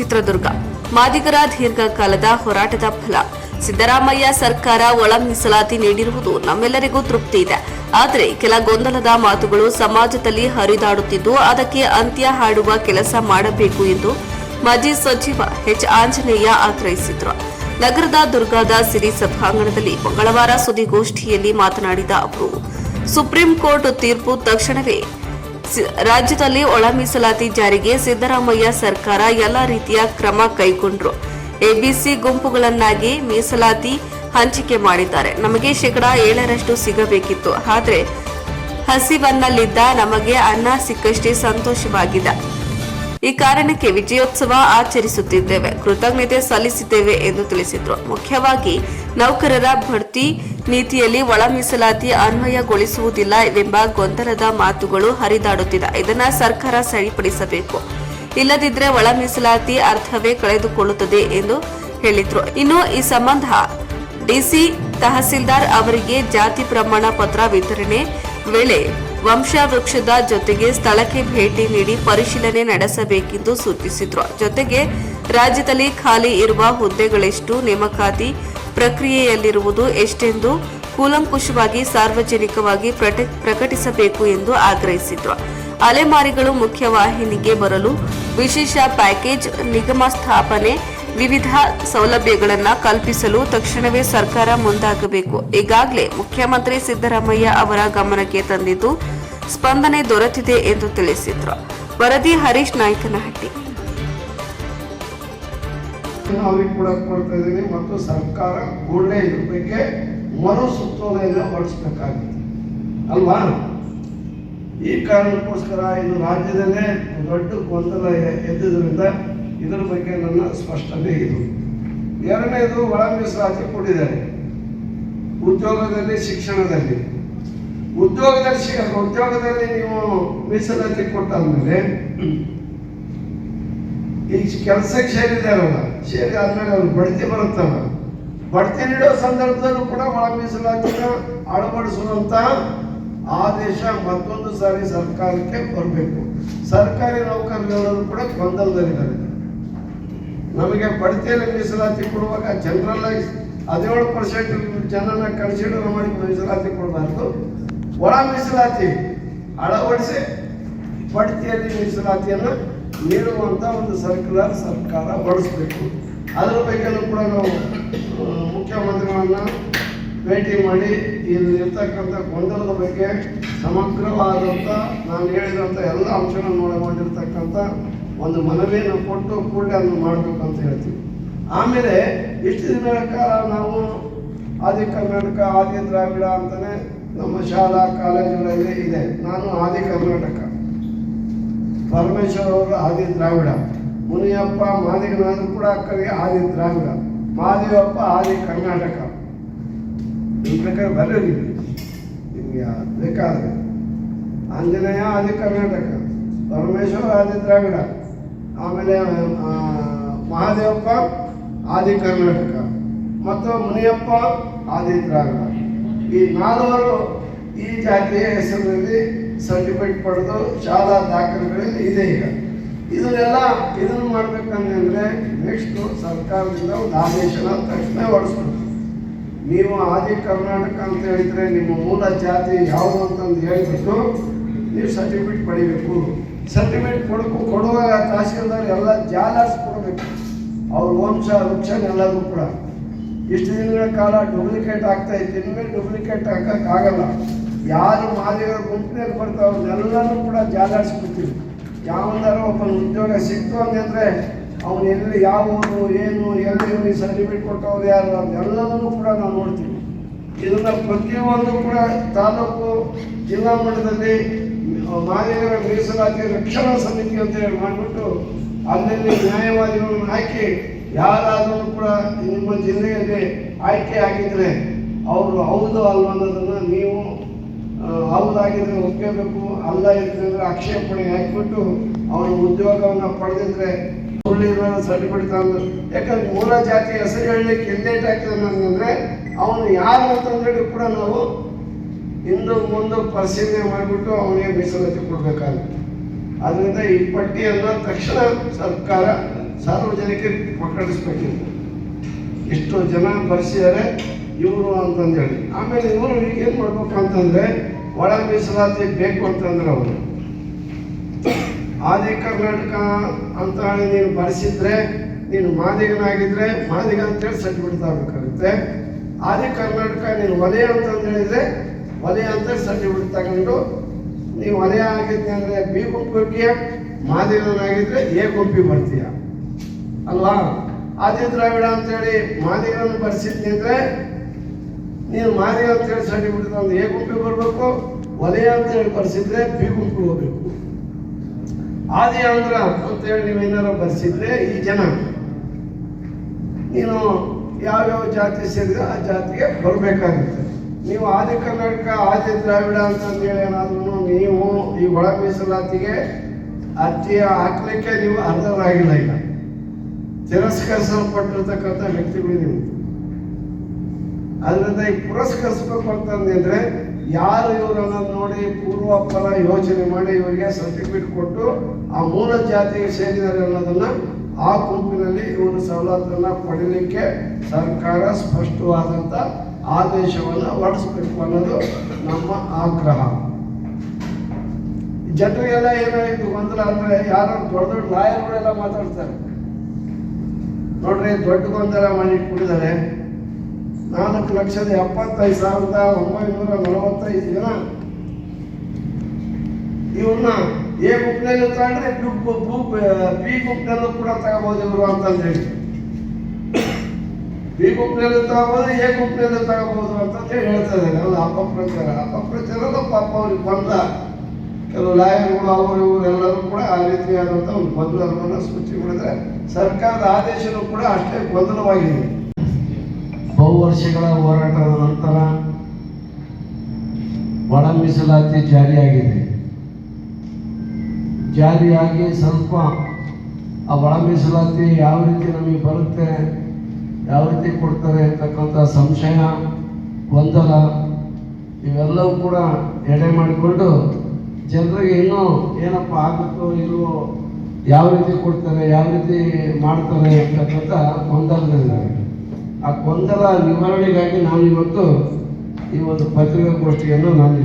ಚಿತ್ರದುರ್ಗ. ಮಾದಿಗರ ದೀರ್ಘಕಾಲದ ಹೋರಾಟದ ಫಲ. ಸಿದ್ದರಾಮಯ್ಯ ಸರ್ಕಾರ ಒಳ ಮೀಸಲಾತಿ ನೀಡಿರುವುದು ನಮ್ಮೆಲ್ಲರಿಗೂ ತೃಪ್ತಿ ಇದೆ. ಆದರೆ ಕೆಲ ಗೊಂದಲದ ಮಾತುಗಳು ಸಮಾಜದಲ್ಲಿ ಹರಿದಾಡುತ್ತಿದ್ದು ಅದಕ್ಕೆ ಅಂತ್ಯ ಹಾಡುವ ಕೆಲಸ ಮಾಡಬೇಕು ಎಂದು ಮಾಜಿ ಸಚಿವ ಎಚ್. ಆಂಜನೇಯ ಆಗ್ರಹಿಸಿದರು. ನಗರದ ದುರ್ಗಾದ ಸಿರಿ ಸಭಾಂಗಣದಲ್ಲಿ ಮಂಗಳವಾರ ಸುದ್ದಿಗೋಷ್ಠಿಯಲ್ಲಿ ಮಾತನಾಡಿದ ಅವರು, ಸುಪ್ರೀಂ ಕೋರ್ಟ್ ತೀರ್ಪು ತಕ್ಷಣವೇ ರಾಜ್ಯದಲ್ಲಿ ಒಳ ಮೀಸಲಾತಿ ಜಾರಿಗೆ ಸಿದ್ದರಾಮಯ್ಯ ಸರ್ಕಾರ ಎಲ್ಲ ರೀತಿಯ ಕ್ರಮ ಕೈಗೊಂಡ್ರು. ಎಬಿಸಿ ಗುಂಪುಗಳನ್ನಾಗಿ ಮೀಸಲಾತಿ ಹಂಚಿಕೆ ಮಾಡಿದ್ದಾರೆ. ನಮಗೆ ಶೇಕಡಾ ಏಳರಷ್ಟು ಸಿಗಬೇಕಿತ್ತು. ಆದರೆ ಹಸಿವನ್ನಲ್ಲಿದ್ದ ನಮಗೆ ಅನ್ನ ಸಿಕ್ಕಷ್ಟೇ ಸಂತೋಷವಾಗಿದೆ. ಈ ಕಾರಣಕ್ಕೆ ವಿಜಯೋತ್ಸವ ಆಚರಿಸುತ್ತಿದ್ದೇವೆ. ಕೃತಜ್ಞತೆ ಸಲ್ಲಿಸಿದ್ದೇವೆ ಎಂದು ತಿಳಿಸಿದರು. ಮುಖ್ಯವಾಗಿ ನೌಕರರ ಬಡ್ತಿ ನೀತಿಯಲ್ಲಿ ಒಳ ಮೀಸಲಾತಿ ಅನ್ವಯಗೊಳಿಸುವುದಿಲ್ಲ ಎಂಬ ಗೊಂದಲದ ಮಾತುಗಳು ಹರಿದಾಡುತ್ತಿದೆ. ಇದನ್ನ ಸರ್ಕಾರ ಸರಿಪಡಿಸಬೇಕು. ಇಲ್ಲದಿದ್ರೆ ಒಳ ಮೀಸಲಾತಿ ಅರ್ಥವೇ ಕಳೆದುಕೊಳ್ಳುತ್ತದೆ ಎಂದು ಹೇಳಿದ್ರು. ಇನ್ನು ಈ ಸಂಬಂಧ ಡಿಸಿ ತಹಸೀಲ್ದಾರ್ ಅವರಿಗೆ ಜಾತಿ ಪ್ರಮಾಣ ಪತ್ರ ವಿತರಣೆ ವೇಳೆ ವಂಶವೃಕ್ಷದ ಜೊತೆಗೆ ಸ್ಥಳಕ್ಕೆ ಭೇಟಿ ನೀಡಿ ಪರಿಶೀಲನೆ ನಡೆಸಬೇಕೆಂದು ಸೂಚಿಸಿದ್ರು. ಜೊತೆಗೆ ರಾಜ್ಯದಲ್ಲಿ ಖಾಲಿ ಇರುವ ಹುದ್ದೆಗಳೆಷ್ಟು ನೇಮಕಾತಿ ಪ್ರಕ್ರಿಯೆಯಲ್ಲಿರುವುದು ಎಷ್ಟೆಂದು ಕೂಲಂಕುಷವಾಗಿ ಸಾರ್ವಜನಿಕವಾಗಿ ಪ್ರಕಟಿಸಬೇಕು ಎಂದು ಆಗ್ರಹಿಸಿದ್ರು. ಅಲೆಮಾರಿಗಳು ಮುಖ್ಯವಾಹಿನಿಗೆ ಬರಲು ವಿಶೇಷ ಪ್ಯಾಕೇಜ್ ನಿಗಮ ಸ್ಥಾಪನೆ ವಿವಿಧ ಸೌಲಭ್ಯಗಳನ್ನು ಕಲ್ಪಿಸಲು ತಕ್ಷಣವೇ ಸರ್ಕಾರ ಮುಂದಾಗಬೇಕು. ಈಗಾಗಲೇ ಮುಖ್ಯಮಂತ್ರಿ ಸಿದ್ದರಾಮಯ್ಯ ಅವರ ಗಮನಕ್ಕೆ ತಂದಿದ್ದು, ಸ್ಪಂದನೆ ದೊರೆತಿದೆ ಎಂದು ತಿಳಿಸಿದರು. ವರದಿ ಹರೀಶ್ ನಾಯ್ಕನಹಟ್ಟಿ. ಮತ್ತು ಸರ್ಕಾರ ಕೂಡಲೇ ಇದ್ರ ಬಗ್ಗೆ ಮರು ಸುತ್ತೋಲೆಯನ್ನು ಅಲ್ವಾ? ಈ ಕಾರಣಕ್ಕೋಸ್ಕರ ಇದು ರಾಜ್ಯದಲ್ಲೇ ದೊಡ್ಡ ಗೊಂದಲ ಎದ್ದಿದ್ದರಿಂದ ಇದರ ಬಗ್ಗೆ ನನ್ನ ಸ್ಪಷ್ಟತೆ ಇದು. ಎರಡನೇದು ಒಳ ಮೀಸಲಾತಿ ಕೊಟ್ಟಿದ್ದಾರೆ ಉದ್ಯೋಗದಲ್ಲಿ, ಶಿಕ್ಷಣದಲ್ಲಿ. ಉದ್ಯೋಗದಲ್ಲಿ ಉದ್ಯೋಗದಲ್ಲಿ ನೀವು ಮೀಸಲಾತಿ ಕೊಟ್ಟಾದ್ಮೇಲೆ ಈ ಕೆಲಸಕ್ಕೆ ಸೇರಿದಾರಲ್ಲ ಸೇರಿ ಆದ್ಮೇಲೆ ಅವ್ರು ಬಡ್ತಿ ಬರುತ್ತಲ್ಲ. ಬಡ್ತಿ ನೀಡೋ ಸಂದರ್ಭದಲ್ಲೂ ಕೂಡ ಒಳ ಮೀಸಲಾತಿನ ಅಳವಡಿಸುವಂತ ಆದೇಶ ಮತ್ತೊಂದು ಸಾರಿ ಸರ್ಕಾರಕ್ಕೆ ಬರಬೇಕು. ಸರ್ಕಾರಿ ನೌಕರರು ಕೂಡ ಗೊಂದಲದಲ್ಲಿದ್ದಾರೆ. ನಮಗೆ ಬಡ್ತಿಯಲ್ಲಿ ಮೀಸಲಾತಿ ಕೊಡುವಾಗ ಜನರಲ್ ಆಗಿ ಹದಿನೇಳು ಪರ್ಸೆಂಟ್ ಜನನ ಕನ್ಸಿಡರ್ ಮಾಡಿ ಮೀಸಲಾತಿ ಕೊಡಬಾರ್ದು. ಒಳ ಮೀಸಲಾತಿ ಅಳವಡಿಸಿ ಬಡ್ತಿಯಲ್ಲಿ ಮೀಸಲಾತಿಯನ್ನು ನೀಡುವಂತ ಒಂದು ಸರ್ಕ್ಯುಲರ್ ಸರ್ಕಾರ ಹೊರಡಿಸ್ಬೇಕು ಅದರ ಬಗ್ಗೆನೂ ಕೂಡ ನಾವು ಮುಖ್ಯಮಂತ್ರಿಗಳನ್ನು ಭೇಟಿ ಮಾಡಿ ಇಲ್ಲಿ ಇರ್ತಕ್ಕಂಥ ಗೊಂದಲದ ಬಗ್ಗೆ ಸಮಗ್ರವಾದಂಥ ನಾನು ಹೇಳಿದಂಥ ಎಲ್ಲ ಅಂಶಗಳನ್ನು ಒಳಗೊಂಡಿರ್ತಕ್ಕಂಥ ಒಂದು ಮನವಿಯನ್ನು ಕೊಟ್ಟು ಕೂಡಲೇ ಅದನ್ನು ಮಾಡಬೇಕು ಅಂತ ಹೇಳ್ತೀವಿ. ಆಮೇಲೆ ಇಷ್ಟು ದಿನಗಳ ಕಾಲ ನಾವು ಆದಿ ಕರ್ನಾಟಕ, ಆದಿ ದ್ರಾವಿಡ ಅಂತಲೇ ನಮ್ಮ ಶಾಲಾ, ಕಾಲೇಜುಗಳಲ್ಲಿ ಇದೆ. ನಾನು ಆದಿ ಕರ್ನಾಟಕ. ಪರಮೇಶ್ವರ್ ಅವರು ಆದಿ ದ್ರಾವಿಡ. ಮುನಿಯಪ್ಪ, ಮಾದಿಗನಾದ್ರು ಕೂಡ ಅಕ್ಕರಿಗೆ ಆದಿ ದ್ರಾವಿಡ. ಮಾದೇವಪ್ಪ ಆದಿ ಕರ್ನಾಟಕ. ಈ ಪ್ರಕಾರ ಬರೀರಿ ನಿಮಗೆ ಬೇಕಾದರೆ. ಆಂಜನೇಯ ಆದಿ ಕರ್ನಾಟಕ. ಪರಮೇಶ್ವರ ಆದಿ ದ್ರಾವಿಡ. ಆಮೇಲೆ ಮಹಾದೇವಪ್ಪ, ಆದಿ ಕರ್ನಾಟಕ. ಮತ್ತು ಮುನಿಯಪ್ಪ, ಆದಿ ಈ ನಾಲ್ವರು ಈ ಜಾತಿಯ ಹೆಸರಿನಲ್ಲಿ ಸರ್ಟಿಫಿಕೇಟ್ ಪಡೆದು ಶಾಲಾ ದಾಖಲೆಗಳಲ್ಲಿ ಇದೆ ಈಗ. ಇದನ್ನೆಲ್ಲ ಇದನ್ನು ಮಾಡ್ಬೇಕಂದ್ರೆ ನೆಕ್ಸ್ಟ್ ಸರ್ಕಾರದಿಂದ ಒಂದು ಆದೇಶನ ತಕ್ಷಣ ಹೊರಡಿಸ್ಬೇಕು. ನೀವು ಆದಿ ಕರ್ನಾಟಕ ಅಂತ ಹೇಳಿದರೆ ನಿಮ್ಮ ಮೂಲ ಜಾತಿ ಯಾವುದು ಅಂತಂದು ಹೇಳ್ಬಿಟ್ಟು ನೀವು ಸರ್ಟಿಫಿಕೇಟ್ ಪಡಿಬೇಕು. ಸರ್ಟಿಫಿಕೇಟ್ ಕೊಡಕು ಕೊಡುವಾಗ ತಹಸೀಲ್ದಾರ್ ಎಲ್ಲ ಜಾಲಾಸ್ ಕೊಡಬೇಕು. ಅವ್ರ ವಂಶ ವೃಕ್ಷ ಎಲ್ಲದೂ ಕೂಡ. ಇಷ್ಟು ದಿನಗಳ ಕಾಲ ಡೂಪ್ಲಿಕೇಟ್ ಆಗ್ತಾ ಇತ್ತು. ಇನ್ಮೇಲೆ ಡೂಪ್ಲಿಕೇಟ್ ಹಾಕಕ್ಕಾಗಲ್ಲ ಯಾರು ಮಾದಿಗರ ಗುಂಪಿನಲ್ಲಿ ಬರ್ತಾವೆ ಅವ್ರನ್ನೆಲ್ಲನೂ ಕೂಡ ಜಾಲಾಡಿಸ್ಬಿಡ್ತೀವಿ ಯಾವಂದಾರ ಒಬ್ಬನ ಉದ್ಯೋಗ ಸಿಕ್ತು ಅಂತಂದ್ರೆ ಅವನು ಎಲ್ಲಿ, ಯಾವ ಏನು, ಎಲ್ಲಿ ಸರ್ಟಿಫಿಕೇಟ್ ಕೊಟ್ಟವ್ರು ಯಾರು ಅದೆಲ್ಲದನ್ನು ಕೂಡ ನಾವು ನೋಡ್ತೀವಿ. ಇದನ್ನ ಪ್ರತಿಯೊಂದು ಕೂಡ ತಾಲೂಕು ಜಿಲ್ಲಾ ಮಟ್ಟದಲ್ಲಿ ಮಾದಿಗರ ಮೀಸಲಾತಿ ರಕ್ಷಣಾ ಸಮಿತಿ ಅಂತ ಹೇಳಿ ಮಾಡಿಬಿಟ್ಟು ಅಲ್ಲಲ್ಲಿ ನ್ಯಾಯವಾದಿಗಳನ್ನು ಹಾಕಿ ಯಾರಾದರೂ ಕೂಡ ನಿಮ್ಮ ಜಿಲ್ಲೆಯಲ್ಲಿ ಆಯ್ಕೆ ಆಗಿದ್ರೆ ಅವರು ಹೌದು ಅಲ್ಲ ಅನ್ನೋದನ್ನ ನೀವು ಹೌದಾಗಿದ್ರೆ ಒಪ್ಕೋಬೇಕು, ಅಲ್ಲ ಇದ್ರೆ ಅಂದ್ರೆ ಆಕ್ಷೇಪಣೆ ಹಾಕಿಬಿಟ್ಟು ಅವನ ಉದ್ಯೋಗವನ್ನು ಪಡೆದಿದ್ರೆ ಸುಳ್ಳಿರೋ ಸರ್ಟಿಫಿಕೇಟ್ ತಂದು ಯಾಕಂದ್ರೆ ಮೂಲ ಜಾತಿ ಹೆಸರು ಹೇಳಲಿಕ್ಕೆ ಹಿಂದೇಟ್ ಹಾಕಿದ್ರೆ ಅವನು ಯಾರು ಅಂತಂದ್ರೆ ಕೂಡ ನಾವು ಹಿಂದು ಮುಂದೆ ಪರಿಶೀಲನೆ ಮಾಡಿಬಿಟ್ಟು ಅವನಿಗೆ ಮೀಸಲಾತಿ ಕೊಡಬೇಕಾಗುತ್ತೆ. ಅದರಿಂದ ಈ ಪಟ್ಟಿಯನ್ನು ತಕ್ಷಣ ಸರ್ಕಾರ ಸಾರ್ವಜನಿಕರಿಗೆ ಪ್ರಕಟಿಸ್ಬೇಕಿತ್ತು. ಇಷ್ಟು ಜನ ಬರ್ಸಿದ್ದಾರೆ ಇವರು ಅಂತಂದೇಳಿ. ಆಮೇಲೆ ಇವರು ಏನು ಮಾಡ್ಬೇಕು ಅಂತಂದರೆ ಒಳ ಮೀಸಲಾತಿ ಬೇಕು ಅಂತಂದ್ರೆ ಅವರು. ಆದಿ ಕರ್ನಾಟಕ ಅಂತ ಹೇಳಿ ನೀನು ಬರೆಸಿದ್ರೆ, ನೀನು ಮಾದಿಗನಾಗಿದ್ದರೆ ಮಾದಿಗ ಅಂತೇಳಿ ಸರ್ಟಿಫಿಕೇಟ್ ತಗೋಬೇಕಾಗುತ್ತೆ ಆದಿ ಕರ್ನಾಟಕ ನೀನು ಒಲೆ ಅಂತಂದು ಹೇಳಿದ್ರೆ ವಲಯ ಅಂತ ಸರ್ಟಿಫಿಕೇಟ್ ತಗೊಂಡು, ನೀವು ಒಲೆ ಆಗಿದ್ದೆ ಅಂದ್ರೆ ಬಿ ಗುಂಪಿಗೆ ಮಾದಿಗನಾಗಿದ್ರೆ ಎ ಗುಂಪಿ ಬರ್ತೀಯ? ಅಲ್ವಾ? ಆದಿ ದ್ರಾವಿಡ ಅಂತೇಳಿ ಮಾದಿಗರನ್ನು ಬರ್ಸಿದ್ನಿ ಅಂದ್ರೆ, ನೀನು ಮಾದಿಗ ಅಂತೇಳಿ ಹುಡುಗ ಒಂದು ಎ ಗುಂಪಿಗೆ ಬರಬೇಕು, ಒಲೆ ಅಂತೇಳಿ ಬರ್ಸಿದ್ರೆ ಬಿ ಗುಂಪು ಹೋಗ್ಬೇಕು. ಆದಿ ಆಂಧ್ರ ಅಂತೇಳಿ ನೀವು ಏನಾರು ಬರ್ಸಿದ್ರೆ ಈ ಜನ, ನೀನು ಯಾವ್ಯಾವ ಜಾತಿ ಸೇರಿದ್ರೆ ಆ ಜಾತಿಗೆ ಬರಬೇಕಾಗುತ್ತೆ. ನೀವು ಆದಿ ಕರ್ನಾಟಕ, ಆದಿ ದ್ರಾವಿಡ ಅಂತಂದೇಳಿ ಏನಾದ್ರೂ ನೀವು ಈ ಒಳ ಮೀಸಲಾತಿಗೆ ಅರ್ಜಿ ಹಾಕ್ಲಿಕ್ಕೆ ನೀವು ಅರ್ಹರಾಗಿಲ್ಲ ಈಗ. ತಿರಸ್ಕರಿಸಲ್ಪಟ್ಟಿರ್ತಕ್ಕಂಥ ವ್ಯಕ್ತಿಗಳು ನೀವು. ಅದರಿಂದ ಈ ಪುರಸ್ಕರಿಸ್ಬೇಕು ಅಂತಂದಿದ್ರೆ ಯಾರು ಇವರನ್ನ ನೋಡಿ ಪೂರ್ವಾಪರ ಯೋಚನೆ ಮಾಡಿ ಇವರಿಗೆ ಸರ್ಟಿಫಿಕೇಟ್ ಕೊಟ್ಟು ಆ ಮೂಲ ಜಾತಿಗೆ ಸೇರಿದ್ದಾರೆ ಅನ್ನೋದನ್ನ ಆ ಗುಂಪಿನಲ್ಲಿ ಇವರು ಸವಲತ್ತನ್ನು ಪಡೀಲಿಕ್ಕೆ ಸರ್ಕಾರ ಸ್ಪಷ್ಟವಾದಂತ ಆದೇಶವನ್ನ ಹೊರಡಿಸ್ಬೇಕು ಅನ್ನೋದು ನಮ್ಮ ಆಗ್ರಹ. ಜನರಿಗೆಲ್ಲ ಏನಾಯಿತು ಗೊಂದಲ ಅಂದ್ರೆ ಯಾರು ದೊಡ್ಡ ದೊಡ್ಡ ಲಾಯರ್ಗಳೆಲ್ಲ ಮಾತಾಡ್ತಾರೆ. ನೋಡ್ರಿ, ದೊಡ್ಡ ಗೊಂದಲ ಮಾಡಿಟ್ಬಿಟ್ಟಿದ್ದಾರೆ. ನಾಲ್ಕು ಲಕ್ಷದ ಎಪ್ಪತ್ತೈದು ಸಾವಿರದ ಒಂಬೈನೂರ ನಲವತ್ತೈದು ಜನ. ಇವ್ರನ್ನ ಎ ಗುಂಪಿನಲ್ಲಿ ತಗೊಂಡ್ರೆ ಬಿ ಗುಂಪಿನಲ್ಲೂ ಕೂಡ ತಗೋಬಹುದು ಇವರು ಅಂತಂದ್ರೆ ಹೇಳಿ ಬಿ ಗುಂಪಿನಲ್ಲಿ ತಗೋಬಹುದು ಎ ಗುಂಪಿನಲ್ಲಿ ತಗೋಬಹುದು ಅಂತ ಹೇಳಿ ಹೇಳ್ತಾ ಇದ್ದಾರೆ ಅದು ಅಪಪ್ರಚಾರ ಅಪಪ್ರಚಾರದ ಪಾಪ ಅವ್ರಿಗೆ ಬಂದ ಕೆಲವು ಲಾಯರ್ಗಳು, ಅವರು ಇವರೆಲ್ಲರೂ ಕೂಡ ಆ ರೀತಿಯಾದಂಥ ಒಂದು ಗೊಂದಲವನ್ನು ಸೃಷ್ಟಿ ಮಾಡಿದ್ರೆ ಸರ್ಕಾರದ ಆದೇಶನೂ ಕೂಡ ಅಷ್ಟೇ ಗೊಂದಲವಾಗಿದೆ. ಬಹು ವರ್ಷಗಳ ಹೋರಾಟದ ನಂತರ ಒಳ ಮೀಸಲಾತಿ ಜಾರಿಯಾಗಿದೆ. ಜಾರಿಯಾಗಿ ಸ್ವಲ್ಪ ಆ ಒಳ ಮೀಸಲಾತಿ ಯಾವ ರೀತಿ ನಮಗೆ ಬರುತ್ತೆ ಯಾವ ರೀತಿ ಕೊಡ್ತಾರೆ ಅಂತಕ್ಕಂಥ ಸಂಶಯ, ಗೊಂದಲ, ಇವೆಲ್ಲವೂ ಕೂಡ ಎಡೆ ಮಾಡಿಕೊಂಡು ಜನರಿಗೆ ಇನ್ನೂ ಏನಪ್ಪ ಆಗುತ್ತೋ ಇಲ್ವೋ, ಯಾವ ರೀತಿ ಕೊಡ್ತಾರೆ, ಯಾವ ರೀತಿ ಮಾಡ್ತಾರೆ ಅಂತಕ್ಕಂಥ ಗೊಂದಲದಿಂದ ಆ ಗೊಂದಲ ನಿವಾರಣೆಗಾಗಿ ನಾನು ಇವತ್ತು ಈ ಒಂದು ಪತ್ರಿಕಾಗೋಷ್ಠಿಯನ್ನು ನಾನು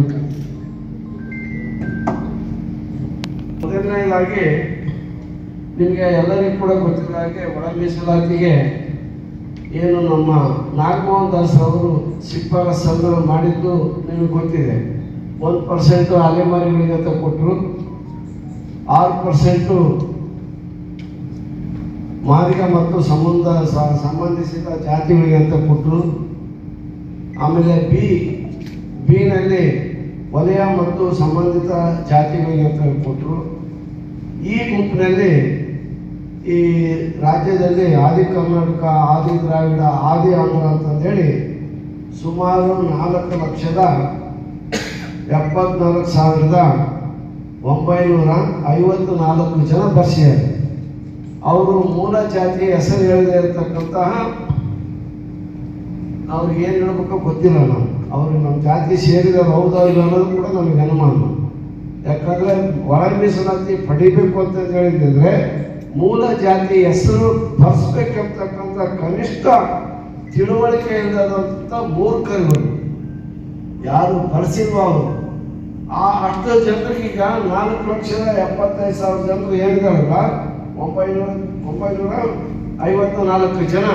ಮೊದಲನೇದಾಗಿ ನಿಮಗೆ ಎಲ್ಲರಿಗೂ ಕೂಡ ಗೊತ್ತಿದ್ದ ಹಾಗೆ ಒಳ ಮೀಸಲಾತಿಗೆ ಏನು ನಮ್ಮ ನಾಗಮೋಹನ್ ದಾಸ್ ಅವರು ಶಿಫಾರಸನ್ನು ಮಾಡಿದ್ದು ನಿಮಗೆ ಗೊತ್ತಿದೆ. ಒಂದು ಪರ್ಸೆಂಟು ಅಲೆಮಾರಿಗಳಿಗೆ ಅಂತ ಕೊಟ್ಟರು ಆರು ಪರ್ಸೆಂಟು ಮಾದಿಗ ಮತ್ತು ಸಂಬಂಧ ಸಂಬಂಧಿಸಿದ ಜಾತಿಗಳಿಗೆ ಅಂತ ಕೊಟ್ಟರು ಆಮೇಲೆ ಬಿ, ಬಿನಲ್ಲಿ ವಲಯ ಮತ್ತು ಸಂಬಂಧಿತ ಜಾತಿಗಳಿಗೆ ಅಂತ ಕೊಟ್ಟರು ಈ ಗುಂಪಿನಲ್ಲಿ ಈ ರಾಜ್ಯದಲ್ಲಿ ಆದಿ ಕರ್ನಾಟಕ, ಆದಿ ದ್ರಾವಿಡ, ಆದಿ ಆಂಧ್ರ ಅಂತಂದೇಳಿ ಸುಮಾರು ನಾಲ್ಕು ಲಕ್ಷದ ಎಪ್ಪತ್ನಾಲ್ಕು ಸಾವಿರದ ಒಂಬೈನೂರ ಐವತ್ತು ನಾಲ್ಕು ಜನ ಬರ್ಸಿದ್ದಾರೆ ಅವರು ಮೂಲ ಜಾತಿ ಹೆಸರು ಹೇಳದೇ ಇರತಕ್ಕಂತಹ ಅವ್ರಿಗೆ ಏನು ಹೇಳ್ಬೇಕೋ ಗೊತ್ತಿಲ್ಲ ನಾವು ಅವರು ನಮ್ಮ ಜಾತಿ ಸೇರಿದವರು ಹೌದಾ ಇಲ್ಲ ಅನ್ನೋದು ಕೂಡ ನಮಗೆ ಅನುಮಾನ. ಯಾಕಂದರೆ ಒಳ ಮೀಸಲಾತಿ ಪಡಿಬೇಕು ಅಂತ ಹೇಳಿದ್ರೆ ಮೂಲ ಜಾತಿ ಹೆಸರು ಬರ್ಸ್ಬೇಕಂತಕ್ಕಂಥ ಕನಿಷ್ಠ ತಿಳುವಳಿಕೆ ಇಲ್ಲದಂಥ ಮೂರ್ಖರುಗಳು ಯಾರು ಬರ್ಸಿಲ್ವ ಅವರು? ಆ ಅಷ್ಟು ಜನರಿಗೆ ಈಗ ನಾಲ್ಕು ಲಕ್ಷದ ಎಪ್ಪತ್ತೈದು ಸಾವಿರ ಜನರು ಹೇಳಿದಾರಲ್ಲ, ಒಂಬೈನೂರ ಒಂಬೈನೂರ ಐವತ್ತು ನಾಲ್ಕು ಜನ.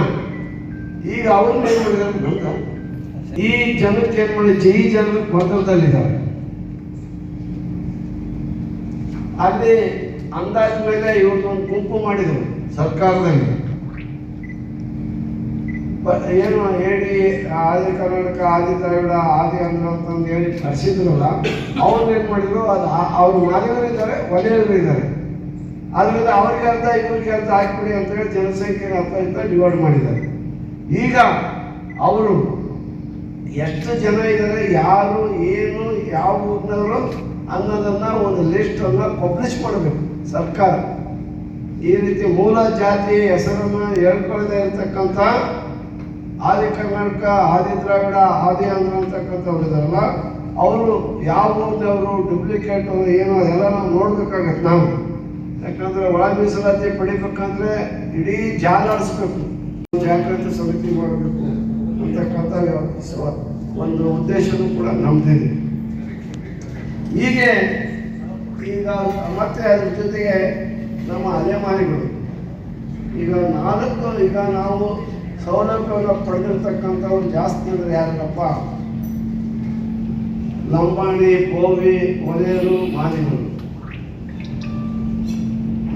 ಈಗ ಅವ್ರನ್ನ ಏನು ಈ ಜನಕ್ಕೆ ಏನು ಮಾಡಿ ಈ ಜನರು ಗೊಂದಲದಲ್ಲಿದ್ದಾರೆ. ಅಲ್ಲಿ ಅಂದಾಜ್ ಮೇಲೆ ಒಂದು ಗುಂಪು ಮಾಡಿದರು ಸರ್ಕಾರದಲ್ಲಿ. ಏನು ಹೇಳಿ, ಆದಿ ಕರ್ನಾಟಕ, ಆದಿ ದ್ರಾವಿಡ ಆದಿ ಆಂಧ್ರ ಅಂತಂದು ಹೇಳಿ ಕರ್ಸಿದ್ರಲ್ಲ, ಅವ್ರು ಏನ್ ಮಾಡಿದ್ರು, ಅದು ಅವ್ರು ಮಾಡಿದ್ರು ಇದ್ದಾರೆ ಒಲೆಯವರು ಇದ್ದಾರೆ. ಅದರಿಂದ ಅವ್ರಿಗೆ ಅಂತ ಇವ್ರಿಗೆ ಅರ್ಥ ಹಾಕ್ಬಿಡಿ ಅಂತ ಹೇಳಿ ಜನಸಂಖ್ಯೆ ಅಂತ ಡಿವೈಡ್ ಮಾಡಿದ್ದಾರೆ. ಈಗ ಅವರು ಎಷ್ಟು ಜನ ಇದ್ದಾರೆ, ಯಾರು, ಏನು, ಯಾವ ಊರಿನವರು ಅನ್ನೋದನ್ನ ಒಂದು ಲಿಸ್ಟ್ ಅನ್ನ ಪಬ್ಲಿಷ್ ಮಾಡಬೇಕು. ಸರ್ಕಾರ ಈ ರೀತಿ ಮೂಲ ಜಾತಿ ಹೆಸರನ್ನು ಹೇಳ್ಕೊಳ್ಳದೆ ಇರ್ತಕ್ಕಂಥ ಆದಿ ಕರ್ನಾಟಕ, ಆದಿ ದ್ರಾವಿಡ, ಆದಿ ಆಂಧ್ರ ಅಂತಕ್ಕಂಥವ್ರು ಇದಾರಲ್ಲ, ಅವರು ಯಾವ ಊರಿನವರು ಡೂಪ್ಲಿಕೇಟ್ ಏನು ಅದೆಲ್ಲ ನಾವು ನೋಡ್ಬೇಕಾಗತ್ತೆ ನಾವು. ಯಾಕಂದ್ರೆ ಒಳ ಮೀಸಲಾತಿ ಪಡಿಬೇಕಂದ್ರೆ ಇಡೀ ಜಾಲಾಡಿಸ್ಬೇಕು ಜಾಗೃತಿ ಸಮಿತಿ ಮಾಡಬೇಕು ಅಂತಕ್ಕಂಥ ಒಂದು ಉದ್ದೇಶನೂ ಕೂಡ ನಮ್ದಿದೆ. ಹೀಗೆ ಈಗ ಮತ್ತೆ ಅದ್ರ ಜೊತೆಗೆ ನಮ್ಮ ಅಲೆಮಾರಿಗಳು. ಈಗ ನಾಲ್ಕು, ಈಗ ನಾವು ಸೌಲಭ್ಯವನ್ನು ಪಡೆದಿರ್ತಕ್ಕಂಥವ್ರು ಜಾಸ್ತಿ ಅಂದರೆ ಯಾರಪ್ಪ ಲಂಬಾಣಿ, ಬೋವಿ ಒಲೆಯರು ಮಾದಿಗಳು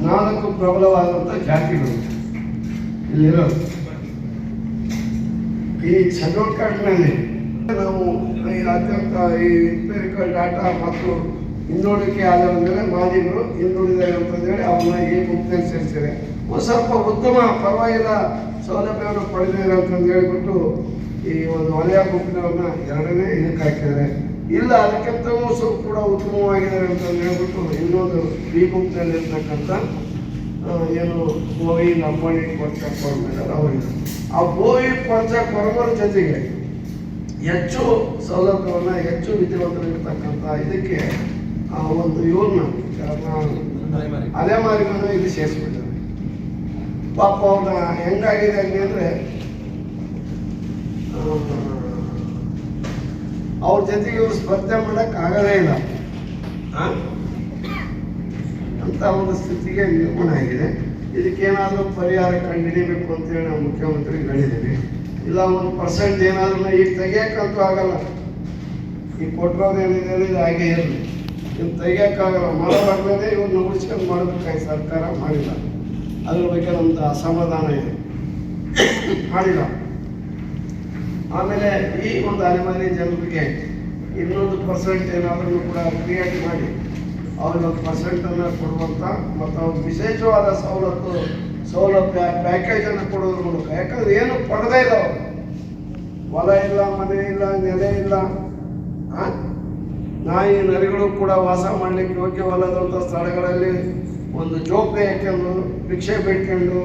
ನಾಲ್ಕು ಪ್ರಬಲವಾದಂಥ ಜಾತಿಗಳು. ಇಲ್ಲಿರೋದು ಈ ಛತ್ತೀಸ್ಗಢನಲ್ಲಿ ನಾವು ಈ ಅತ್ಯಂತ ಈ ಇಂಪೇರಿಕಲ್ ಡಾಟಾ ಮತ್ತು ಹಿಂದುಳಿಕೆ ಆಧಾರದ ಮೇಲೆ ಮಾದಿಗಳು ಹಿಂದುಳಿದಾರೆ ಅಂತಂದೇಳಿ ಅವ್ರನ್ನ ಈ ಗುಂಪಿನಲ್ಲಿ ಸೇರಿಸಿದೆ ಸ್ವಲ್ಪ ಉತ್ತಮ ಪರವಾಗಿಲ್ಲ ಸೌಲಭ್ಯವನ್ನು ಪಡೆದಿದ್ದಾರೆ ಅಂತಂದು ಹೇಳಿಬಿಟ್ಟು ಈ ಒಂದು ವಲಯ ಗುಂಪಿನವ್ರನ್ನ ಎರಡನೇ ಇದಕ್ಕೆ ಹಾಕಿದ್ದಾರೆ. ಇಲ್ಲ ಅದಕ್ಕಿಂತಲೂ ಸ್ವಲ್ಪ ಕೂಡ ಉತ್ತಮವಾಗಿದ್ದಾರೆ ಅಂತಂದು ಹೇಳ್ಬಿಟ್ಟು ಇನ್ನೊಂದು ಈ ಗುಂಪಿನಲ್ಲಿ ಇರ್ತಕ್ಕಂಥ ಏನು ಬೋವಿ ನಮ್ಮಣಿ ಕೊಚ್ಚ ಕೊರಮೇಲೆ ಅವರಿಗೆ ಆ ಬೋವಿ ಪಂಚ ಕೊರಮರ ಜೊತೆಗೆ ಹೆಚ್ಚು ಸೌಲಭ್ಯವನ್ನು, ಹೆಚ್ಚು ವಿದ್ಯಾವಂತರಿರ್ತಕ್ಕಂಥ ಇದಕ್ಕೆ ಆ ಒಂದು ಇವ್ರನ್ನ ಅಲೆಮಾರಿಗಳನ್ನು ಇಲ್ಲಿ ಸೇರಿಸ್ಬಿಟ್ಟಾರೆ ಪಾಪ ಅವ್ರನ್ನ ಹೆಂಗಾಗಿದೆ ಹಂಗೆ ಅಂದರೆ ಅವ್ರ ಜೊತೆಗೆ ಇವ್ರು ಸ್ಪರ್ಧೆ ಮಾಡಕ್ ಆಗದೇ ಇಲ್ಲ. ಅಂತ ಒಂದು ಸ್ಥಿತಿಗೆ ನಿರ್ಮಾಣ ಆಗಿದೆ. ಇದಕ್ಕೇನಾದರೂ ಪರಿಹಾರ ಕಂಡುಹಿಡಿಬೇಕು ಅಂತೇಳಿ ನಾವು ಮುಖ್ಯಮಂತ್ರಿಗೆ ಹೇಳಿದ್ದೀವಿ ಇಲ್ಲ ಒಂದು ಪರ್ಸೆಂಟ್ ಏನಾದ್ರೂ ಈಗ ತೆಗಿಯೋಕ್ಕಂತೂ ಆಗಲ್ಲ. ಈ ಕೊಟ್ಟಿರೋದೇನಿದೆ ಹಾಗೆ ಇರಲಿ. ಇನ್ನು ತೆಗಿಯೋಕ್ಕಾಗಲ್ಲ ಮಾಡೋದಾದ್ಮೇಲೆ ಇವನ್ನ ಉಳಿಸ್ಕೊಂಡು ಮಾಡಬೇಕಾಗಿ ಸರ್ಕಾರ ಮಾಡಿಲ್ಲ. ಅದ್ರ ಬಗ್ಗೆ ನಮ್ದು ಅಸಮಾಧಾನ ಇದೆ. ಮಾಡಿಲ್ಲ. ಆಮೇಲೆ ಈ ಒಂದು ಅಲೆಮಾರಿ ಜನರಿಗೆ ಇನ್ನೊಂದು ಪರ್ಸೆಂಟ್ ಏನಾದರೂ ಕೂಡ ಕ್ರಿಯೇಟ್ ಮಾಡಿ ಅವ್ರಿಗೆ ಒಂದು ಪರ್ಸೆಂಟನ್ನು ಕೊಡುವಂಥ ಮತ್ತು ಅವ್ರಿಗೆ ವಿಶೇಷವಾದ ಸವಲತ್ತು, ಸೌಲಭ್ಯ ಪ್ಯಾಕೇಜನ್ನು ಕೊಡೋದ್ರ ಮೂಲಕ. ಯಾಕಂದ್ರೆ ಏನು ಪಡೆದೇ ಇಲ್ಲ ಅವರು. ಹೊಲ ಇಲ್ಲ, ಮನೆ ಇಲ್ಲ, ನೆಲೆ ಇಲ್ಲ. ಆ? ನಾಯಿ ನರಿಗಳು ಕೂಡ ವಾಸ ಮಾಡಲಿಕ್ಕೆ ಯೋಗ್ಯವಲ್ಲದಂಥ ಸ್ಥಳಗಳಲ್ಲಿ ಒಂದು ಜೋಪಡಿ ಹಾಕೊಂಡು ಭಿಕ್ಷೆ ಬೇಡ್ಕೊಂಡು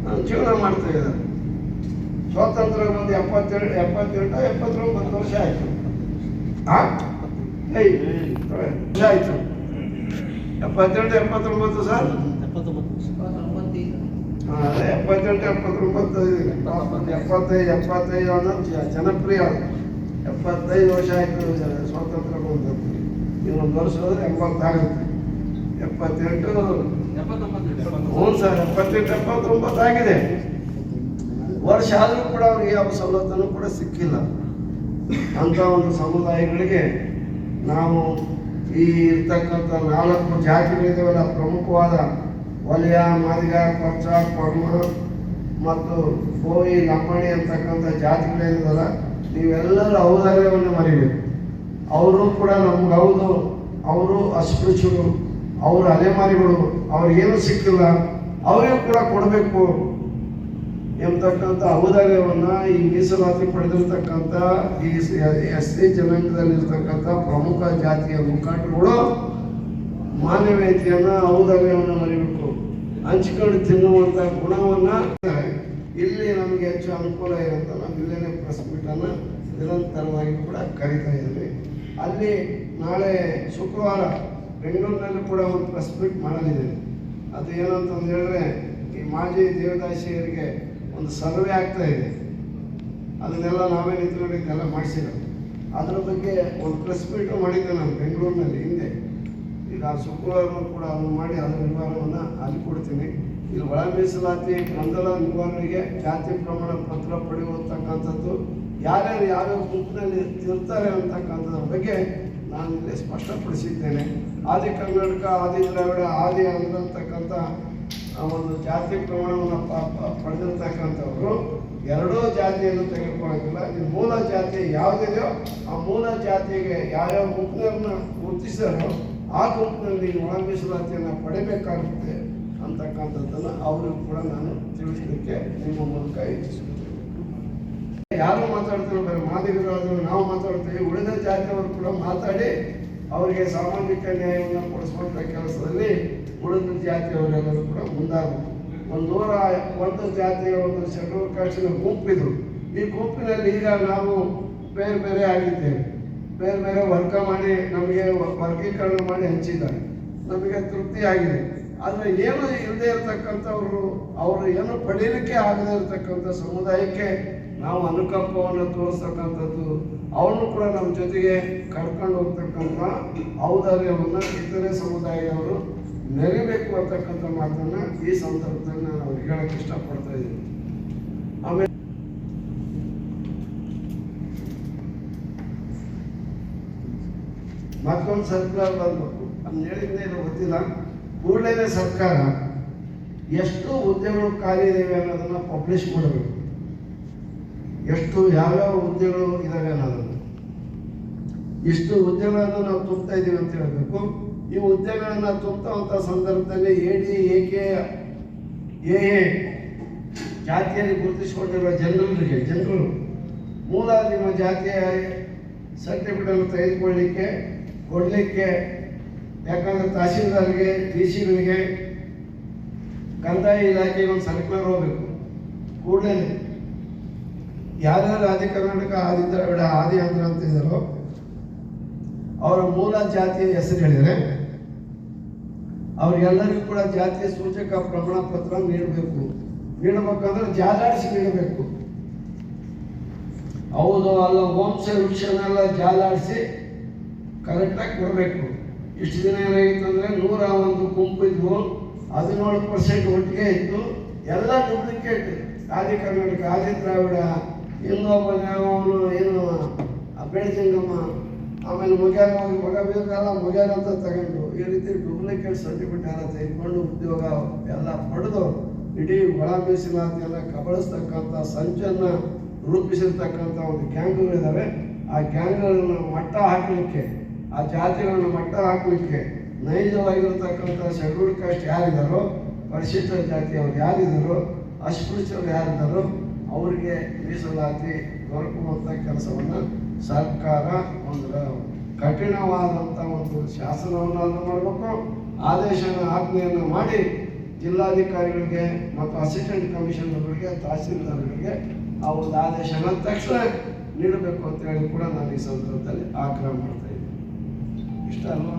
ಆ, ಜೀವನ ಮಾಡ್ತಾ ಇದ್ದಾರೆ ಸ್ವಾತಂತ್ರ್ಯ ಒಂದು ಎಪ್ಪತ್ತೆರಡು ಎಪ್ಪತ್ತೆಂಟು ಎಪ್ಪತ್ತೊಂಬತ್ತು ವರ್ಷ ಆಯ್ತು. ವರ್ಷ ಆಯಿತು. ಎಪ್ಪತ್ತೆಂಟು ಎಪ್ಪತ್ತೊಂಬತ್ತು ಸರ್? ಎಪ್ಪತ್ತೆಂಟು ಎಪ್ಪತ್ತೊಂಬತ್ತು. ಎಪ್ಪತ್ತೈದು ಎಪ್ಪತ್ತೈದು ಅನ್ನೋದು ಜನಪ್ರಿಯ ಎಪ್ಪತ್ತೈದು ವರ್ಷ ಆಯಿತು ಸ್ವಾತಂತ್ರ್ಯ ಬಂದದ್ದು ಇನ್ನೊಂದು ವರ್ಷ ಹೋದ್ರೆ ಎಂಬತ್ತಾಗುತ್ತೆ ಎಪ್ಪತ್ತೆಂಟು ಹ್ಞೂ ಸರ್ ಎಪ್ಪತ್ತೆಂಟು ಎಪ್ಪತ್ತೊಂಬತ್ತು ಆಗಿದೆ. ವರ್ಷ ಆದರೂ ಕೂಡ ಅವ್ರಿಗೆ ಯಾವ ಸವಲತ್ತನ್ನು ಕೂಡ ಸಿಕ್ಕಿಲ್ಲ. ಅಂತ ಒಂದು ಸಮುದಾಯಗಳಿಗೆ ನಾವು ಈ ಇರ್ತಕ್ಕಂಥ ನಾಲ್ಕು ಜಾತಿಗಳಿದಾವಲ್ಲ ಪ್ರಮುಖವಾದ ವಲಯ ಮಾದಿಗ ಪಚ್ಚ ಕೊರ್ಮ ಮತ್ತು ಕೋಯಿ ಲಂಬಾಣಿ ಅಂತಕ್ಕಂಥ ಜಾತಿಗಳೇನಿದಲ್ಲ ನೀವೆಲ್ಲರೂ ಔದಾರ್ಯವನ್ನು ಮರಿಬೇಕು ಅವರು ಕೂಡ ನಮ್ಗೆ ಹೌದು. ಅವರು ಅಸ್ಪೃಶ್ಯರು. ಅವರು ಅಲೆಮಾರಿಗಳು ಅವ್ರಿಗೇನು ಸಿಕ್ಕಿಲ್ಲ. ಅವರಿಗೂ ಕೂಡ ಕೊಡಬೇಕು. ಎಂಬತಕ್ಕಂಥ ಔದಾರ್ಯವನ್ನ ಈ ಮೀಸಲಾತಿ ಪಡೆದಿರ್ತಕ್ಕಂಥ ಈ ಎಸ್ ಸಿ ಜನಾಂಗದಲ್ಲಿರ್ತಕ್ಕಂಥ ಪ್ರಮುಖ ಜಾತಿಯ ಮುಖಂಡರುಗಳು ಮಾನವೀಯತೆಯನ್ನ ಔದಾರ್ಯವನ್ನು ಮರಿಬೇಕು. ಹಂಚಿಕೊಂಡು ತಿನ್ನುವಂಥ ಗುಣವನ್ನ ಇಲ್ಲಿ ನಮಗೆ ಹೆಚ್ಚು ಅನುಕೂಲ ಇರುತ್ತೆ ನಾವು ಇಲ್ಲೇ ಪ್ರೆಸ್ ಮೀಟನ್ನ ನಿರಂತರವಾಗಿ ಕೂಡ ಕರಿತಾ ಇದ್ದೀವಿ. ಅಲ್ಲಿ ನಾಳೆ ಶುಕ್ರವಾರ ಬೆಂಗಳೂರಿನಲ್ಲಿ ಕೂಡ ಒಂದು ಪ್ರೆಸ್ ಮೀಟ್ ಮಾಡಲಿದ್ದೇವೆ ಅದು ಏನಂತಂದು ಹೇಳಿದ್ರೆ, ಈ ಮಾಜಿ ದೇವದಾಸಿಯರಿಗೆ ಒಂದು ಸರ್ವೆ ಆಗ್ತಾ ಇದೆ. ಅದನ್ನೆಲ್ಲ ನಾವೇ ನಿಂತ್ಕೊಂಡಿದ್ದೆಲ್ಲ ಮಾಡಿಸಿರೋ ಅದ್ರ ಬಗ್ಗೆ ಒಂದು ಪ್ರೆಸ್ ಮೀಟ್ ಮಾಡಿದ್ದೆ ನಾನು ಬೆಂಗಳೂರಿನಲ್ಲಿ ಹಿಂದೆ. ಈಗ ಶುಕ್ರವಾರ ಕೂಡ ಅದನ್ನು ಮಾಡಿ ಅದರ ವಿವರವನ್ನು ಅಲ್ಲಿ ಕೊಡ್ತೀನಿ. ಇಲ್ಲಿ ಒಳ ಮೀಸಲಾತಿ ಗೊಂದಲ ನಿವಾರಣೆಗೆ ಜಾತಿ ಪ್ರಮಾಣ ಪತ್ರ ಪಡೆಯುವಂತಕ್ಕಂಥದ್ದು, ಯಾರ್ಯಾರು ಯಾವ್ಯಾವ ಗುಂಪಿನಲ್ಲಿ ಇರ್ತಾರೆ ಅಂತಕ್ಕಂಥದ್ರ ಬಗ್ಗೆ ನಾನು ಇಲ್ಲಿ ಸ್ಪಷ್ಟಪಡಿಸಿದ್ದೇನೆ. ಆದಿ ಕರ್ನಾಟಕ, ಆದಿ ದ್ರಾವಿಡ, ಆದಿ ಅಂದಿರತಕ್ಕಂಥ ಒಂದು ಜಾತಿ ಪ್ರಮಾಣವನ್ನು ಪಡೆದಿರ್ತಕ್ಕಂಥವ್ರು, ಎರಡೂ ಜಾತಿಯನ್ನು ತೆಗೆದುಕೊಳ್ಳೋದಿಲ್ಲ. ಈ ಮೂಲ ಜಾತಿ ಯಾವುದಿದೆಯೋ ಆ ಮೂಲ ಜಾತಿಗೆ ಯಾವ್ಯಾವ ಗುಂಪಿನ ಗುರುತಿಸಿದಾರೋ ಆ ಗುಂಪಿನಲ್ಲಿ ಒಳ ಮೀಸಲಾತಿಯನ್ನು ಪಡಿಬೇಕಾಗುತ್ತೆ. ಅಂತಕ್ಕಂಥದ್ದನ್ನು ಅವ್ರಿಗೂ ಕೂಡ ನಾನು ತಿಳಿಸಲಿಕ್ಕೆ ನಿಮ್ಮ ಮೂಲಕ ಇಚ್ಛಿಸುತ್ತೇನೆ. ಯಾರು ಮಾತಾಡ್ತಾರೆ ಬರೀ ಆದರೂ ನಾವು ಮಾತಾಡ್ತೀವಿ, ಉಳಿದ ಜಾತಿಯವರು ಕೂಡ ಮಾತಾಡಿ ಅವರಿಗೆ ಸಾಮಾಜಿಕ ನ್ಯಾಯವನ್ನು ಕೊಡಿಸುವಂಥ ಕೆಲಸದಲ್ಲಿ ಉಳಿದ ಜಾತಿಯವರೆಲ್ಲರೂ ಕೂಡ ಮುಂದಾಗಬೇಕು. ಒಂದು ನೂರ ಒಂದು ಜಾತಿಯ ಒಂದು ಶೆಡ್ಯೂಲ್ ಕಾಸ್ಟಿನ ಗುಂಪಿದು ಈ ಗುಂಪಿನಲ್ಲಿ ಈಗ ನಾವು ಬೇರೆ ಬೇರೆ ಆಗಿದ್ದೇವೆ. ಬೇರೆ ಬೇರೆ ವರ್ಗ ಮಾಡಿ ನಮಗೆ ವರ್ಗೀಕರಣ ಮಾಡಿ ಹಂಚಿದ್ದಾರೆ. ನಮಗೆ ತೃಪ್ತಿಯಾಗಿದೆ ಆದರೆ ಏನು ಇಲ್ಲದೆ ಇರತಕ್ಕಂಥವ್ರು, ಅವರು ಏನು ಪಡೀಲಿಕ್ಕೆ ಆಗದೇ ಇರತಕ್ಕಂಥ ಸಮುದಾಯಕ್ಕೆ ನಾವು ಅನುಕಂಪವನ್ನು ತೋರಿಸ್ತಕ್ಕಂಥದ್ದು ಅವನು ಕೂಡ ನಮ್ಮ ಜೊತೆಗೆ ಕರ್ಕೊಂಡು ಹೋಗ್ತಕ್ಕಂಥ ಔದಾರ್ಯವನ್ನು ಇತರೆ ಸಮುದಾಯದವರು ನೆರಿಬೇಕು ಅಂತಕ್ಕಂಥ ಮಾತನ್ನ ಈ ಸಂದರ್ಭದಲ್ಲಿ ನಾನು ಅವ್ರಿಗೆ ಹೇಳಕ್ಕೆ ಇಷ್ಟಪಡ್ತಾ ಇದ್ದೀನಿ. ಆಮೇಲೆ ಮತ್ತೊಂದು ಸರ್ಕುಲರ್ ಬರಬೇಕು ಅದನ್ನ ಹೇಳಿದ್ದೆ ಗೊತ್ತಿಲ್ಲ. ಕೂಡಲೇ ಸರ್ಕಾರ ಎಷ್ಟು ಹುದ್ದೆಗಳು ಖಾಲಿ ಇದಾವೆ ಅನ್ನೋದನ್ನ ಪಬ್ಲಿಷ್ ಮಾಡಬೇಕು. ಎಷ್ಟು ಯಾವ್ಯಾವ ಹುದ್ದೆಗಳು ಇದಾವೆ ಅನ್ನೋದನ್ನು. ಇಷ್ಟು ಹುದ್ದೆಗಳನ್ನು ನಾವು ತುಂಬ್ತಾ ಇದ್ದೀವಿ ಅಂತ ಹೇಳಬೇಕು. ಈ ಹುದ್ದೆಗಳನ್ನು ತುಂಬ್ತಾವಂಥ ಸಂದರ್ಭದಲ್ಲಿ ಎ ಡಿ ಕೆ ಎ ಜಾತಿಯಲ್ಲಿ ಗುರುತಿಸಿಕೊಂಡಿರುವ ಜನರಿಗೆ ಜನರು ಮೂಲ ನಿಮ್ಮ ಜಾತಿಯ ಸರ್ಟಿಫಿಕೇಟನ್ನು ತೆಗೆದುಕೊಳ್ಳಿಕ್ಕೆ, ಕೊಡಲಿಕ್ಕೆ ಯಾಕಂದ್ರೆ ತಹಸೀಲ್ದಾರ್ಗೆ ಡಿ ಸಿಗಳಿಗೆ ಕಂದಾಯ ಇಲಾಖೆ ಒಂದು ಸರ್ಕ್ಯುಲರ್ ಹೋಗಬೇಕು. ಕೂಡಲೇ ಯಾರ್ಯಾರು ಆದಿ ಕರ್ನಾಟಕ ಆದಿ ದ್ರಾವಿಡ ಆದಿ ಆಂಧ್ರ ಅಂತ ಇದ್ದಾರೋ, ಅವರ ಮೂಲ ಜಾತಿಯ ಹೆಸರು ಹೇಳಿದರೆ ಅವ್ರಿಗೆಲ್ಲರಿಗೂ ಕೂಡ ಜಾತಿಯ ಸೂಚಕ ಪ್ರಮಾಣ ಪತ್ರ ನೀಡಬೇಕು. ನೀಡಬೇಕಂದ್ರೆ ಜಾಲಾಡಿಸಿ ನೀಡಬೇಕು. ಹೌದು, ಅಲ್ಲ ವಂಶ ವೃಕ್ಷನೆಲ್ಲ ಜಾಲಾಡಿಸಿ ಕರೆಕ್ಟಾಗಿ ಕೊಡಬೇಕು. ಇಷ್ಟು ದಿನ ಏನಾಗಿತ್ತು ಅಂದರೆ ನೂರ ಒಂದು ಗುಂಪು ಇದ್ವು, ಹದಿನೇಳು ಪರ್ಸೆಂಟ್ ಒಟ್ಟಿಗೆ ಇತ್ತು. ಎಲ್ಲ ಡೂಪ್ಲಿಕೇಟ್ ಆದಿ ಕರ್ನಾಟಕ, ಆದಿ ದ್ರಾವಿಡ, ಇನ್ನೊಬ್ಬ ಅವನು ಏನು ಬೆಳದಿಂಗಮ್ಮ ಆಮೇಲೆ ಮಗ್ಯಾರ ಹೋಗಿ ಮಗ ಬೇಕಾಲ್ಲ ಮಗ್ಯಾರ ಅಂತ ತಗೊಂಡು ಈ ರೀತಿ ಡೂಪ್ಲಿಕೇಟ್ ಸರ್ಟಿಫಿಕೇಟ್ ಎಲ್ಲ ತೆಗೆದುಕೊಂಡು ಉದ್ಯೋಗ ಎಲ್ಲ ಪಡೆದು ಇಡೀ ಒಳ ಮೀಸಲಾತಿಯೆಲ್ಲ ಕಬಳಿಸ್ತಕ್ಕಂಥ ಸಂಚನ್ನು ರೂಪಿಸಿರ್ತಕ್ಕಂಥ ಒಂದು ಗ್ಯಾಂಗ್ಗಳಿದ್ದಾವೆ ಆ ಗ್ಯಾಂಗ್ಗಳನ್ನು ಮಟ್ಟ ಹಾಕಲಿಕ್ಕೆ ಆ ಜಾತಿಗಳನ್ನು ಮಟ್ಟ ಹಾಕಲಿಕ್ಕೆ ನೈಜವಾಗಿರ್ತಕ್ಕಂಥ ಶೆಡ್ಯೂಲ್ಡ್ ಕಾಸ್ಟ್ ಯಾರಿದ್ದಾರೋ ಪರಿಶಿಷ್ಟ ಜಾತಿಯವ್ರು ಯಾರಿದ್ದಾರೋ ಅಸ್ಪೃಶ್ಯರು ಯಾರಿದ್ದಾರೋ ಅವರಿಗೆ ಮೀಸಲಾತಿ ದೊರಕುವಂಥ ಕೆಲಸವನ್ನು ಸರ್ಕಾರ ಒಂದು ಕಠಿಣವಾದಂಥ ಒಂದು ಶಾಸನವನ್ನು ಮಾಡಬೇಕು. ಆದೇಶನ ಆಜ್ಞೆಯನ್ನು ಮಾಡಿ ಜಿಲ್ಲಾಧಿಕಾರಿಗಳಿಗೆ ಮತ್ತು ಅಸಿಸ್ಟೆಂಟ್ ಕಮಿಷನರ್ಗಳಿಗೆ, ತಹಸೀಲ್ದಾರ್ಗಳಿಗೆ ಆ ಒಂದು ಆದೇಶನ ತಕ್ಷಣ ನೀಡಬೇಕು ಅಂತ ಹೇಳಿ ಕೂಡ ನಾನು ಈ ಸಂದರ್ಭದಲ್ಲಿ ಆಗ್ರಹ ಮಾಡ್ತಾ ಇದ್ದೀನಿ ಇಷ್ಟ ಅಲ್ವಾ